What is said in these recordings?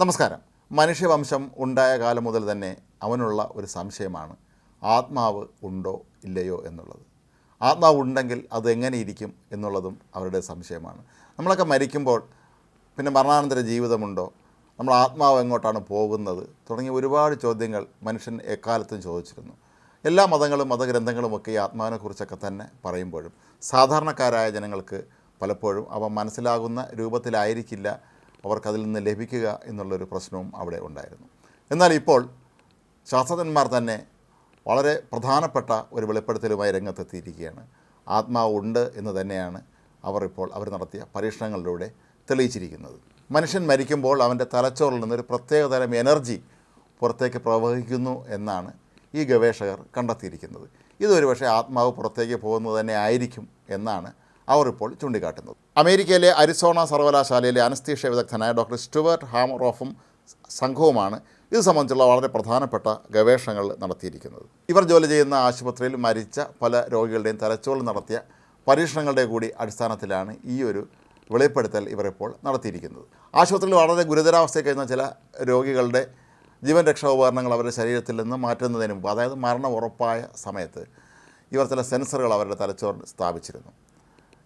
നമസ്കാരം. മനുഷ്യവംശം ഉണ്ടായ കാലം മുതൽ തന്നെ അവനുള്ള ഒരു സംശയമാണ് ആത്മാവ് ഉണ്ടോ ഇല്ലയോ എന്നുള്ളത്. ആത്മാവ് ഉണ്ടെങ്കിൽ അത് എങ്ങനെ ഇരിക്കും എന്നുള്ളതും അവരുടെ സംശയമാണ്. നമ്മളൊക്കെ മരിക്കുമ്പോൾ പിന്നെ മരണാനന്തര ജീവിതമുണ്ടോ? നമ്മൾ ആത്മാവ് എങ്ങോട്ടാണ് പോകുന്നത്? തുടങ്ങിയ ഒരുപാട് ചോദ്യങ്ങൾ മനുഷ്യൻ എക്കാലത്തും ചോദിച്ചിരുന്നു. എല്ലാ മതങ്ങളും മതഗ്രന്ഥങ്ങളുമൊക്കെ ഈ ആത്മാവിനെക്കുറിച്ചൊക്കെ തന്നെ പറയുമ്പോഴും സാധാരണക്കാരായ ജനങ്ങൾക്ക് പലപ്പോഴും അവ മനസ്സിലാകുന്ന രൂപത്തിലായിരിക്കില്ല അവർക്കതിൽ നിന്ന് ലഭിക്കുക എന്നുള്ളൊരു പ്രശ്നവും അവിടെ ഉണ്ടായിരുന്നു. എന്നാൽ ഇപ്പോൾ ശാസ്ത്രജ്ഞന്മാർ തന്നെ വളരെ പ്രധാനപ്പെട്ട ഒരു വെളിപ്പെടുത്തലുമായി രംഗത്തെത്തിയിരിക്കുകയാണ്. ആത്മാവ് ഉണ്ട് എന്ന് തന്നെയാണ് അവർ ഇപ്പോൾ അവർ നടത്തിയ പരീക്ഷണങ്ങളിലൂടെ തെളിയിച്ചിരിക്കുന്നത്. മനുഷ്യൻ മരിക്കുമ്പോൾ അവന്റെ തലച്ചോറിൽ നിന്നൊരു പ്രത്യേകതരം എനർജി പുറത്തേക്ക് പ്രവഹിക്കുന്നു എന്നാണ് ഈ ഗവേഷകർ കണ്ടെത്തിയിരിക്കുന്നത്. ഇതൊരു പക്ഷേ ആത്മാവ് പുറത്തേക്ക് പോകുന്നത് തന്നെ ആയിരിക്കും എന്നാണ് അവർ ഇപ്പോൾ ചൂണ്ടിക്കാട്ടുന്നത് അമേരിക്കയിലെ അരിസോണ സർവകലാശാലയിലെ അനസ്തീഷ വിദഗ്ധനായ ഡോക്ടർ സ്റ്റുവർട്ട് ഹാമറോഫും സംഘവുമാണ് ഇത് സംബന്ധിച്ചുള്ള വളരെ പ്രധാനപ്പെട്ട ഗവേഷണങ്ങൾ നടത്തിയിരിക്കുന്നത്. ഇവർ ജോലി ചെയ്യുന്ന ആശുപത്രിയിൽ മരിച്ച പല രോഗികളുടെയും തലച്ചോറിൽ നടത്തിയ പരീക്ഷണങ്ങളുടെ കൂടി അടിസ്ഥാനത്തിലാണ് ഈ ഒരു വെളിപ്പെടുത്തൽ ഇവരിപ്പോൾ നടത്തിയിരിക്കുന്നത്. ആശുപത്രിയിൽ വളരെ ഗുരുതരാവസ്ഥയിൽ കഴിയുന്ന ചില രോഗികളുടെ ജീവൻ രക്ഷാ ഉപകരണങ്ങൾ അവരുടെ ശരീരത്തിൽ നിന്ന് മാറ്റുന്നതിന് മുമ്പ് അതായത് മരണം ഉറപ്പായ സമയത്ത് ഇവർ ചില സെൻസറുകൾ അവരുടെ തലച്ചോറിൽ സ്ഥാപിച്ചിരുന്നു.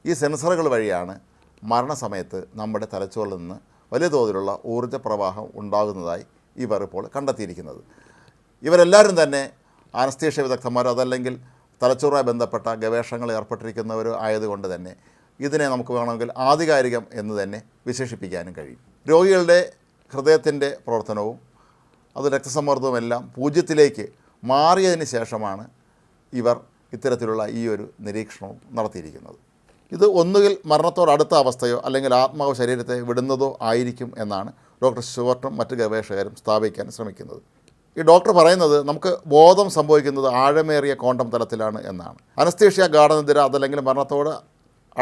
ഈ സെൻസറുകൾ വഴിയാണ് മരണസമയത്ത് നമ്മുടെ തലച്ചോറിൽ നിന്ന് വലിയ തോതിലുള്ള ഊർജ പ്രവാഹം ഉണ്ടാകുന്നതായി ഇവർ ഇപ്പോൾ കണ്ടെത്തിയിരിക്കുന്നത്. ഇവരെല്ലാവരും തന്നെ അനസ്തീഷ വിദഗ്ധന്മാരോ അതല്ലെങ്കിൽ തലച്ചോറുമായി ബന്ധപ്പെട്ട ഗവേഷണങ്ങൾ ഏർപ്പെട്ടിരിക്കുന്നവരോ ആയതുകൊണ്ട് തന്നെ ഇതിനെ നമുക്ക് വേണമെങ്കിൽ ആധികാരികം എന്ന് തന്നെ വിശേഷിപ്പിക്കാനും കഴിയും. രോഗികളുടെ ഹൃദയത്തിന്റെ പ്രവർത്തനവും അത് രക്തസമ്മർദ്ദവും എല്ലാം പൂജ്യത്തിലേക്ക് മാറിയതിന് ശേഷമാണ് ഇവർ ഇത്തരത്തിലുള്ള ഈ ഒരു നിരീക്ഷണവും നടത്തിയിരിക്കുന്നത്. ഇത് ഒന്നുകിൽ മരണത്തോടടുത്ത അവസ്ഥയോ അല്ലെങ്കിൽ ആത്മാവ് ശരീരത്തെ വിടുന്നതോ ആയിരിക്കും എന്നാണ് ഡോക്ടർ സ്റ്റുവർട്ടും മറ്റ് ഗവേഷകരും സ്ഥാപിക്കാൻ ശ്രമിക്കുന്നത്. ഈ ഡോക്ടർ പറയുന്നത് നമുക്ക് ബോധം സംഭവിക്കുന്നത് ആഴമേറിയ കോണ്ടം തലത്തിലാണ് എന്നാണ്. അനസ്തീഷ്യ ഗാഠനിദ്ര അതല്ലെങ്കിൽ മരണത്തോട്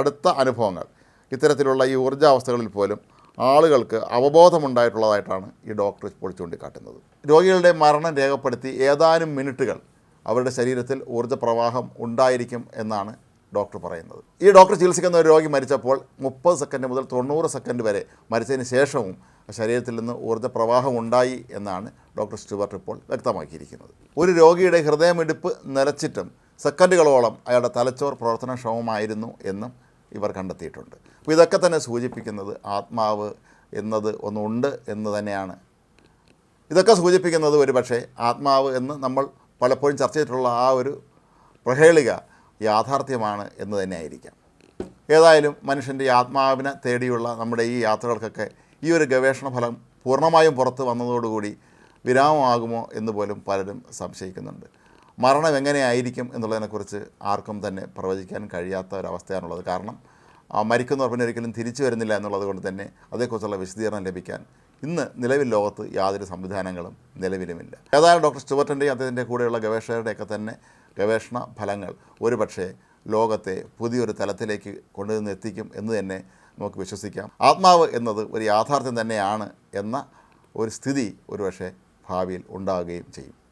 അടുത്ത അനുഭവങ്ങൾ. ഇത്തരത്തിലുള്ള ഈ ഊർജാവസ്ഥകളിൽ പോലും ആളുകൾക്ക് അവബോധമുണ്ടായിട്ടുള്ളതായിട്ടാണ് ഈ ഡോക്ടർ ഇപ്പോൾ ചൂണ്ടിക്കാട്ടുന്നത്. രോഗികളുടെ മരണം രേഖപ്പെടുത്തി ഏതാനും മിനിറ്റുകൾ അവരുടെ ശരീരത്തിൽ ഊർജപ്രവാഹം ഉണ്ടായിരിക്കും എന്നാണ് ഡോക്ടർ പറയുന്നത്. ഈ ഡോക്ടർ ചികിത്സിക്കുന്ന ഒരു രോഗി മരിച്ചപ്പോൾ മുപ്പത് സെക്കൻഡ് മുതൽ തൊണ്ണൂറ് സെക്കൻഡ് വരെ മരിച്ചതിന് ശേഷവും ശരീരത്തിൽ നിന്ന് ഊർജ പ്രവാഹം ഉണ്ടായി എന്നാണ് ഡോക്ടർ സ്റ്റുവർട്ട് ഇപ്പോൾ വ്യക്തമാക്കിയിരിക്കുന്നത്. ഒരു രോഗിയുടെ ഹൃദയമിടിപ്പ് നിലച്ചിട്ടും സെക്കൻഡുകളോളം അയാളുടെ തലച്ചോർ പ്രവർത്തനക്ഷമമായിരുന്നു എന്നും ഇവർ കണ്ടെത്തിയിട്ടുണ്ട്. അപ്പോൾ ഇതൊക്കെ തന്നെ സൂചിപ്പിക്കുന്നത് ആത്മാവ് എന്നത് ഒന്നുണ്ട് എന്ന് തന്നെയാണ്. ഇതൊക്കെ സൂചിപ്പിക്കുന്നത് ഒരു പക്ഷേ ആത്മാവ് എന്ന് നമ്മൾ പലപ്പോഴും ചർച്ച ചെയ്തിട്ടുള്ള ആ ഒരു പ്രഹേളിക യാഥാർത്ഥ്യമാണ് എന്ന് തന്നെ ആയിരിക്കാം ഏതായാലും മനുഷ്യന്റെ ആത്മാവിനെ തേടിയുള്ള നമ്മുടെ ഈ യാത്രകൾക്കൊക്കെ ഈ ഒരു ഗവേഷണ ഫലം പൂർണമായും പുറത്ത് വന്നതോടുകൂടി വിരാമമാകുമോ എന്ന് പോലും പലരും സംശയിക്കുന്നുണ്ട്. മരണം എങ്ങനെയായിരിക്കും എന്നുള്ളതിനെക്കുറിച്ച് ആർക്കും തന്നെ പ്രവചിക്കാൻ കഴിയാത്ത ഒരവസ്ഥയാണുള്ളത് കാരണം മരിക്കുന്നവർ പിന്നെ ഒരിക്കലും തിരിച്ചു വരുന്നില്ല എന്നുള്ളത് കൊണ്ട് തന്നെ അതേക്കുറിച്ചുള്ള വിശദീകരണം ലഭിക്കാൻ ഇന്ന് നിലവിൽ ലോകത്ത് യാതൊരു സംവിധാനങ്ങളും നിലവിലുമില്ല. ഏതായാലും ഡോക്ടർ സ്റ്റുവർട്ടിന്റെയും അദ്ദേഹത്തിന്റെ കൂടെയുള്ള ഗവേഷകരുടെയൊക്കെ തന്നെ ഗവേഷണ ഫലങ്ങൾ ഒരുപക്ഷെ ലോകത്തെ പുതിയൊരു തലത്തിലേക്ക് കൊണ്ടുവന്ന് എത്തിക്കും എന്ന് തന്നെ നമുക്ക് വിശ്വസിക്കാം. ആത്മാവ് എന്നത് ഒരു യാഥാർത്ഥ്യം തന്നെയാണ് എന്ന ഒരു സ്ഥിതി ഒരുപക്ഷെ ഭാവിയിൽ ഉണ്ടാകുകയും ചെയ്യും.